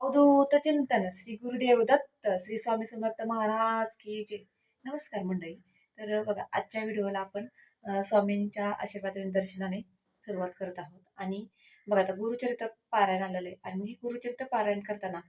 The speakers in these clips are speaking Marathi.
अवधूत चिंतन श्री गुरुदेव दत्त श्री स्वामी समर्थ महाराज की जय नमस्कार मंडळी तर बघा आजच्या व्हिडिओला आपण स्वामींच्या आशीर्वादाने दर्शनाने सुरुवात करत आहोत. आणि बघा आता गुरुचरित्र पारायण आलेलं आहे. आणि हे गुरुचरित्र पारायण करताना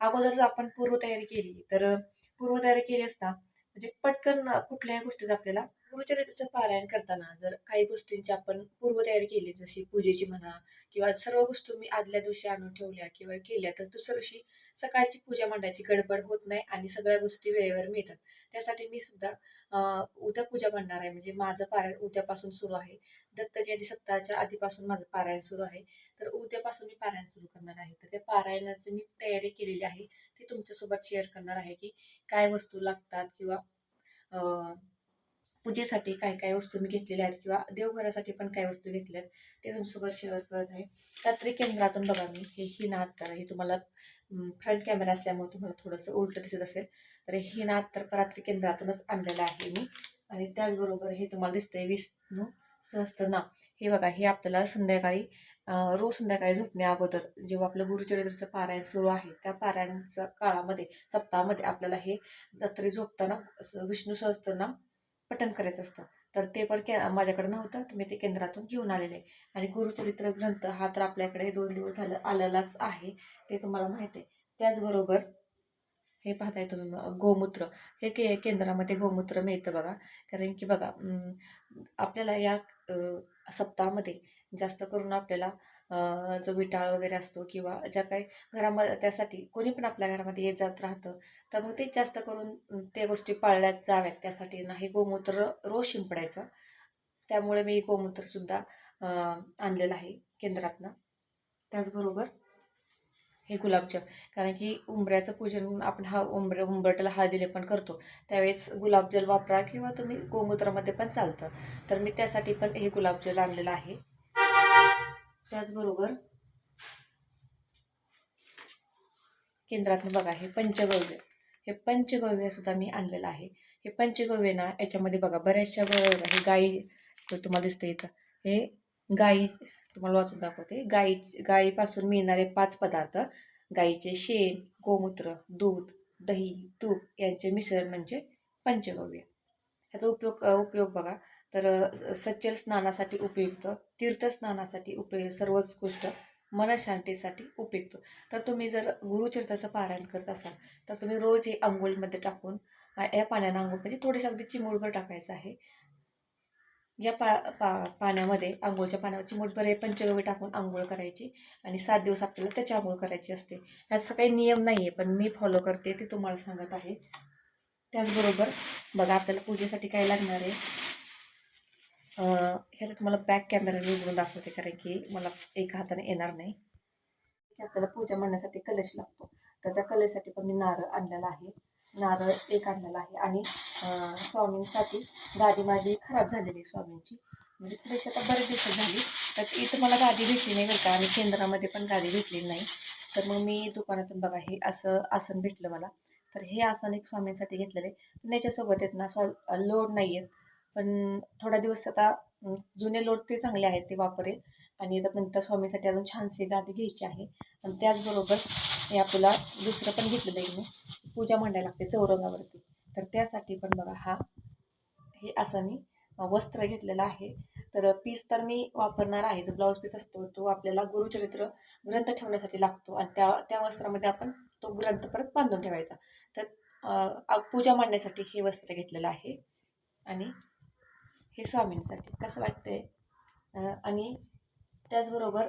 अगोदर जर आपण पूर्वतयारी केली तर पूर्वतयारी केली असता म्हणजे पटकन कुठल्याही गोष्टीचं आपल्याला गुरुचरित्राचं पारायण करताना जर काही गोष्टींची आपण पूर्वतयारी केली जशी पूजेची म्हणा किंवा सर्व गोष्टी मी आदल्या दिवशी आणून ठेवल्या किंवा केल्या तर दुसऱ्या दिवशी सकाळची पूजा मांडायची गडबड होत नाही आणि सगळ्या गोष्टी वेळेवर मिळतात. त्यासाठी मी सुद्धा उद्या पूजा मांडणार आहे. म्हणजे माझं पारायण उद्यापासून सुरू आहे. दत्त जयंती सप्ताहाच्या आधीपासून माझं पारायण सुरू आहे. तर उद्यापासून मी पारायण सुरू करणार आहे. तर त्या पारायणाची मी तयारी केलेली आहे. ती तुमच्यासोबत शेअर करणार आहे की काय वस्तू लागतात किंवा पूजेसाठी काय काय वस्तू मी घेतलेल्या आहेत किंवा देवघरासाठी पण काय वस्तू घेतल्या आहेत ते तुमच्यासोबत शेअर करत आहे. रात्री केंद्रातून बघा मी हे ही अत्तर तर हे तुम्हाला फ्रंट कॅमेरा असल्यामुळे तुम्हाला थोडंसं उलटं दिसत असेल. तर ही अत्तर तर रात्री केंद्रातूनच आणलेलं आहे मी. आणि त्याचबरोबर हे तुम्हाला दिसतंय विष्णू सहस्त्रनाम. हे बघा हे आपल्याला संध्याकाळी रोज संध्याकाळी झोपण्या अगोदर जेव्हा आपलं गुरुचरित्राचं पारायण सुरू आहे त्या पारायणच्या काळामध्ये सप्ताहामध्ये आपल्याला हे रात्री झोपताना असं विष्णू सहस्त्रनाम पठण करायचं असतं. तर ते पण के माझ्याकडे नव्हतं. तर मी ते केंद्रातून घेऊन आलेले. आहे आणि गुरुचरित्र ग्रंथ हा तर आपल्याकडे दोन दिवस झालं आलेलाच आहे. ते तुम्हाला माहीत आहे. त्याचबरोबर हे पाहताय तुम्ही गोमूत्र. हे के केंद्रामध्ये गोमूत्र मिळतं बघा. कारण की बघा आपल्याला या सप्ताहामध्ये जास्त करून आपल्याला जो विटाळ वगैरे असतो किंवा ज्या काही घरामध्ये त्यासाठी कोणी पण आपल्या घरामध्ये येत जात राहतं तर मग ते जास्त करून त्या गोष्टी पाळल्या जाव्यात. त्यासाठी नाही गोमूत्र रोज शिंपडायचं. त्यामुळे मी गोमूत्रसुद्धा आणलेलं आहे केंद्रातनं. त्याचबरोबर हे गुलाबजल कारण की उंबऱ्याचं पूजन आपण हा उंबर उंबरट्याला हळदीले पण करतो. त्यावेळेस गुलाबजल वापरा किंवा तुम्ही गोमूत्रामध्ये पण चालतं. तर मी त्यासाठी पण हे गुलाबजल आणलेलं आहे. त्याचबरोबर केंद्रातनं बघा हे पंचगव्य. हे पंचगव्य सुद्धा मी आणलेलं आहे. हे पंचगव्य ना याच्यामध्ये बघा बऱ्याचशा गव्य हे गाई तुम्हाला दिसतं इथं. हे गाई तुम्हाला वाचून दाखवते. गाई गाईपासून मिळणारे पाच पदार्थ. गाईचे शेण गोमूत्र दूध दही तूप यांचे मिश्रण म्हणजे पंचगव्य. ह्याचा उपयोग उपयोग बघा. तर सच्चल स्नानासाठी उपयुक्त तीर्थस्नानासाठी उपयु सर्वच गोष्ट मनशांतीसाठी उपयुक्त. तर तुम्ही जर गुरुचरित्राचं पारायण करत असाल तर तुम्ही रोज हे आंघोळीमध्ये टाकून या पाण्यानं आंघोळ म्हणजे थोडेसे अगदी चिमूटभर टाकायचं आहे. या पा पा पाण्यामध्ये आंघोळच्या पाण्यावर चिमूटभर हे पंचगवी टाकून आंघोळ करायची आणि सात दिवस आपल्याला त्याची आंघोळ करायची असते. असं काही नियम नाही आहे पण मी फॉलो करते ते तुम्हाला सांगत आहे. त्याचबरोबर बघा आपल्याला पूजेसाठी काय लागणार आहे? ह्याचं ह्याला तुम्हाला बॅक कॅमेरा उघडून दाखवते कारण की मला एका हाताने येणार नाही. आपल्याला पूजा म्हणण्यासाठी कलश लागतो. त्याच्या कलशसाठी पण मी नारळ आणलेला आहे. नारळ एक आणलेला आहे आणि स्वामींसाठी गादी माझी खराब झालेली आहे स्वामींची. म्हणजे थोडीशी आता बरेच दिवस झाली तर इथं मला गादी भेटली नाही बरं का आणि केंद्रामध्ये पण गादी भेटली नाही. तर मग मी दुकानातून बघा हे असं आसन भेटलं मला. तर हे आसन एक स्वामींसाठी घेतलेलं आहे. पण याच्यासोबत आहेत ना स्वा लोड नाही आहेत पण थोडा दिवस आता जुने लोड ते चांगले आहेत ते वापरेल. आणि याच्यात नंतर स्वामीसाठी अजून छानशी गादी घ्यायची आहे. आणि त्याचबरोबर हे आपल्याला दुसरं पण घेतलेलं आहे मी पूजा मांडायला लागते चौरंगावरती. तर त्यासाठी पण बघा हा हे असं मी वस्त्र घेतलेलं आहे. तर पीस तर मी वापरणार आहे. जो ब्लाऊज पीस असतो तो आपल्याला गुरुचरित्र ग्रंथ ठेवण्यासाठी लागतो. आणि त्या त्या वस्त्रामध्ये आपण तो ग्रंथ परत बांधून ठेवायचा. तर पूजा मांडण्यासाठी हे वस्त्र घेतलेलं आहे. आणि हे स्वामींसाठी. कसं वाटतंय? आणि त्याचबरोबर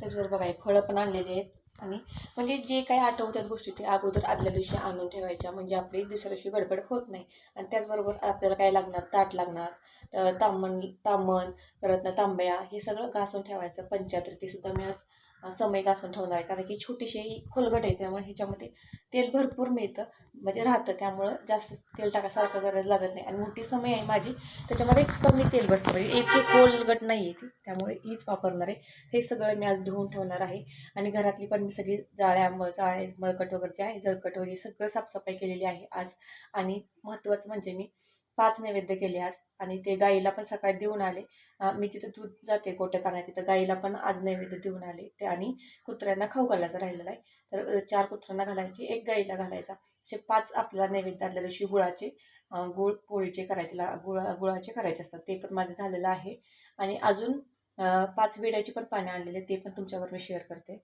त्याचबरोबर बघा फळं पण आणलेली आहेत. आणि म्हणजे जे काही आठवतात गोष्टी ते अगोदर आदल्या दिवशी आणून ठेवायच्या. म्हणजे आपली दुसऱ्या दिवशी गडबड होत नाही. आणि त्याचबरोबर आपल्याला काय लागणार? ताट लागणार. अ, तामण तामण परत ना तांब्या हे सगळं घासून ठेवायचं. पंचायत सुद्धा मी आज समयिक समय घासून ठेवणार आहे. कारण की छोटीशी ही खोलगट आहे त्यामुळे ह्याच्यामध्ये तेल भरपूर मिळतं. म्हणजे राहतं त्यामुळं जास्त तेल टाकायसारखं गरज लागत नाही. आणि मोठी समय आहे माझी त्याच्यामध्ये कमी तेल बसतं. म्हणजे इतकी खोलगट नाही आहे ती त्यामुळे हीच वापरणार आहे. हे सगळं मी आज धुवून ठेवणार आहे. आणि घरातली पण मी सगळी जाळ्या म जाळे मळकट वगैरे जे आहे जळकट वगैरे सगळं साफसफाई केलेली आहे आज. आणि महत्त्वाचं म्हणजे मी पाच नैवेद्य केले आज आणि ते गाईला पण सकाळी देऊन आले. मी तिथं दूध जाते गोट्यात आणाय तिथं गाईला पण आज नैवेद्य देऊन आले. ते आणि कुत्र्यांना खाऊ घालायचं राहिलेला आहे. तर चार कुत्र्यांना घालायचे एक गाईला घालायचा. असे पाच आपल्याला नैवेद्य आदल्या दिवशी गुळाचे गुळ पोळीचे करायचे ला गुळा गुळाचे करायचे असतात. ते पण माझं झालेलं आहे. आणि अजून पाच विड्याची पण पानं आणलेले ते पण तुमच्यावर मी शेअर करते.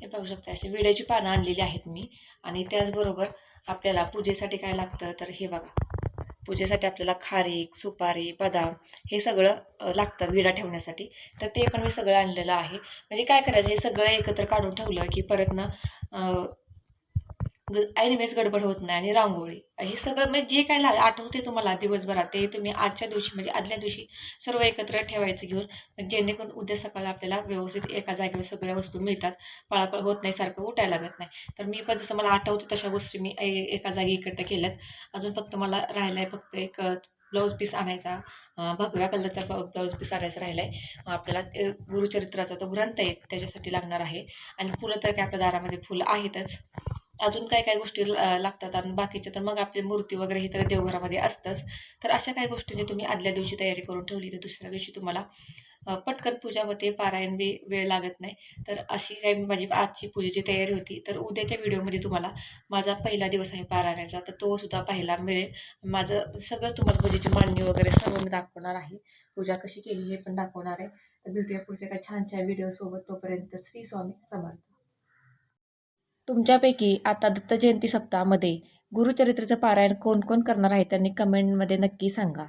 हे बघू शकता अशी विड्याची पानं आणलेली आहेत मी. आणि त्याचबरोबर आपल्याला पूजेसाठी काय लागतं तर हे बघा. पूजेसाठी आपल्याला खारीक सुपारी बदाम हे सगळं लागतं विडा ठेवण्यासाठी. तर ते पण मी सगळं आणलेलं आहे. म्हणजे काय करायचं हे सगळं एकत्र काढून ठेवलं की परत ना म्हणजे ऐनवेळेस गडबड होत नाही आणि रांगोळी. हे सगळं म्हणजे जे काय लाग आठवते तुम्हाला दिवसभरात ते तुम्ही आजच्या दिवशी म्हणजे आदल्या दिवशी सर्व एकत्र ठेवायचं घेऊन म्हणजे जेणेकरून उद्या सकाळी आपल्याला व्यवस्थित एका जागेवर सगळ्या वस्तू मिळतात. पळापळ होत नाही सारखं उठायला लागत नाही. तर मी पण जसं मला आठवतं तशा गोष्टी मी ए- एका जागी एकत्र केल्यात. अजून फक्त मला राहिलं आहे फक्त एक ब्लाऊज पीस आणायचा. भगव्या कलरचा ब्लाऊज पीस आणायचा राहिला आहे आपल्याला गुरुचरित्राचा तो ग्रंथ आहे त्याच्यासाठी लागणार आहे. आणि फुलं तर काय आपल्या दारामध्ये फुलं आहेतच. अजून काय काय गोष्टी लागतात आणि बाकीच्या तर मग आपली मूर्ती वगैरे ही तर देवघरामध्ये असतंच. तर अशा काही गोष्टींची तुम्ही आदल्या दिवशी तयारी करून ठेवली तर दुसऱ्या दिवशी तुम्हाला पटकन पूजा होते पारायण बी वेळ लागत नाही. तर अशी काही माझी आजची पूजेची तयारी होती. तर उद्याच्या व्हिडिओमध्ये तुम्हाला माझा पहिला दिवस आहे पारायणाचा. तर तो सुद्धा पाहायला मिळेल. माझं सगळं तुम्हाला म्हणजे पूजेची मांडणी वगैरे सर्व मी दाखवणार आहे. पूजा कशी केली हे पण दाखवणार आहे. तर भेटूया पुढच्या काही छानशा व्हिडिओसोबत तोपर्यंत श्री स्वामी समर्थ. तुमच्यापैकी आता दत्त जयंती सप्ताहामध्ये गुरुचरित्राचं पारायण कोण कोण करणार आहे त्यांनी कमेंटमध्ये नक्की सांगा.